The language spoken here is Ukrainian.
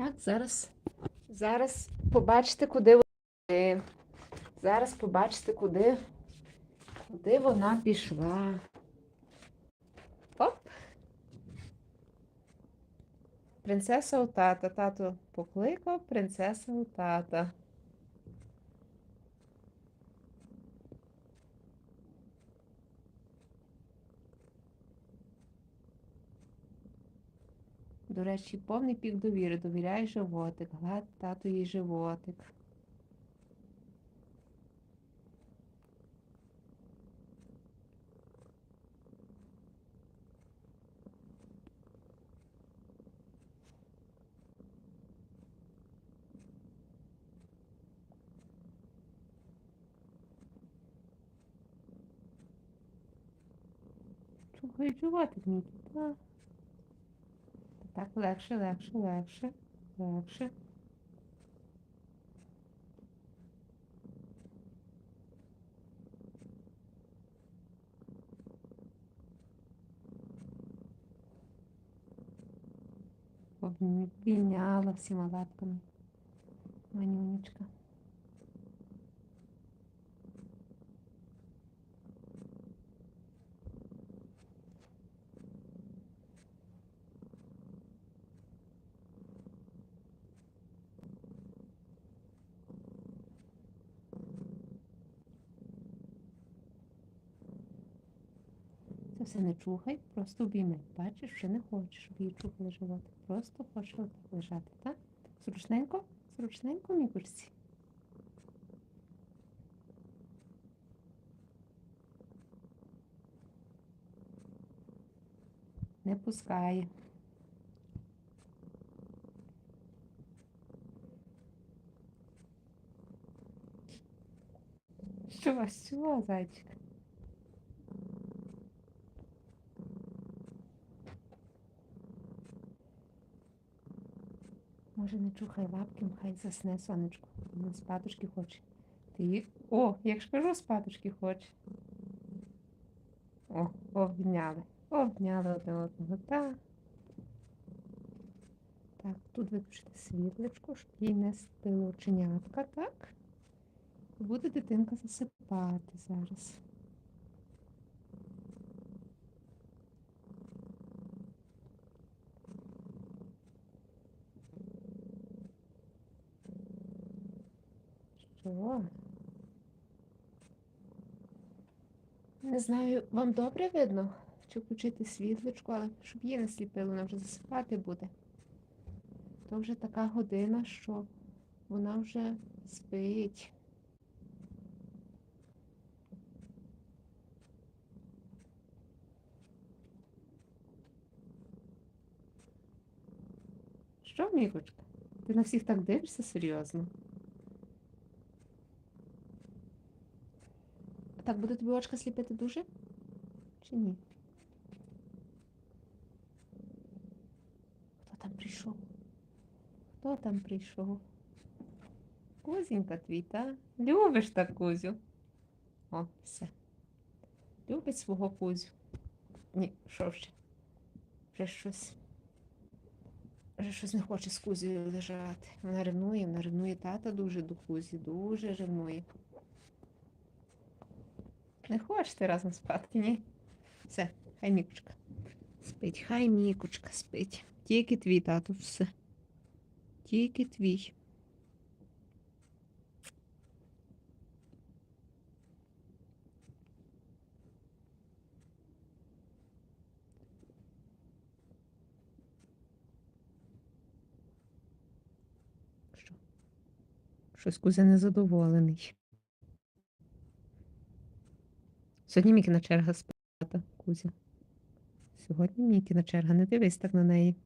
Так, зараз. Зараз побачите, куди вона. Зараз побачите, куди, куди вона пішла. Оп. Принцеса у тата. Тату покликав, принцеса у тата. До речі, повний пік довіри. Довіряй животик. Гладь тату їй животик. Слухай, животик мій. Так. Так, легше, легше, легше, легше. Обміняла всіма лапками. Манюнечка. Все не чухай, просто обійми. Бачиш, вже не хочеш, щоб її чухали животик. Просто хоче отак лежати, так? Зручненько? Зручненько, мікурці. Не пускає. Що, що, зайчик? Може, не чухай лапки, хай засне сонечко. Вона спатушки хоче. Ти. О, як ж кажу, спатушки хоче. О, обняли. Обняли один одного. Так. Так, тут виключити світлечко, щоб їй не спило оченятка, так? Буде дитинка засипати зараз. Що? Не знаю, вам добре видно, чи включити світлечко, але щоб її не сліпило, вона вже засипати буде. То вже така година, що вона вже спить. Що, Мікочка? Ти на всіх так дивишся серйозно? Так буде тобі очка сліпити дуже? Чи ні? Хто там прийшов? Хто там прийшов? Кузінька твій, та? Любиш так Кузю? О, все. Любить свого Кузю. Ні, що ще? Вже щось. Вже щось не хоче з Кузею лежати. Вона ревнує, вона ревнує тата дуже до Кузі, дуже ревнує. Не хочеш ти разом спати, ні? Все, хай Мікучка. Спить, хай Мікучка спить. Тільки твій тато, все. Тільки твій. Що? Щось Кузя незадоволений. Сьогодні Мікіна черга спати, Кузя. Сьогодні Мікіна черга, не дивись так на неї.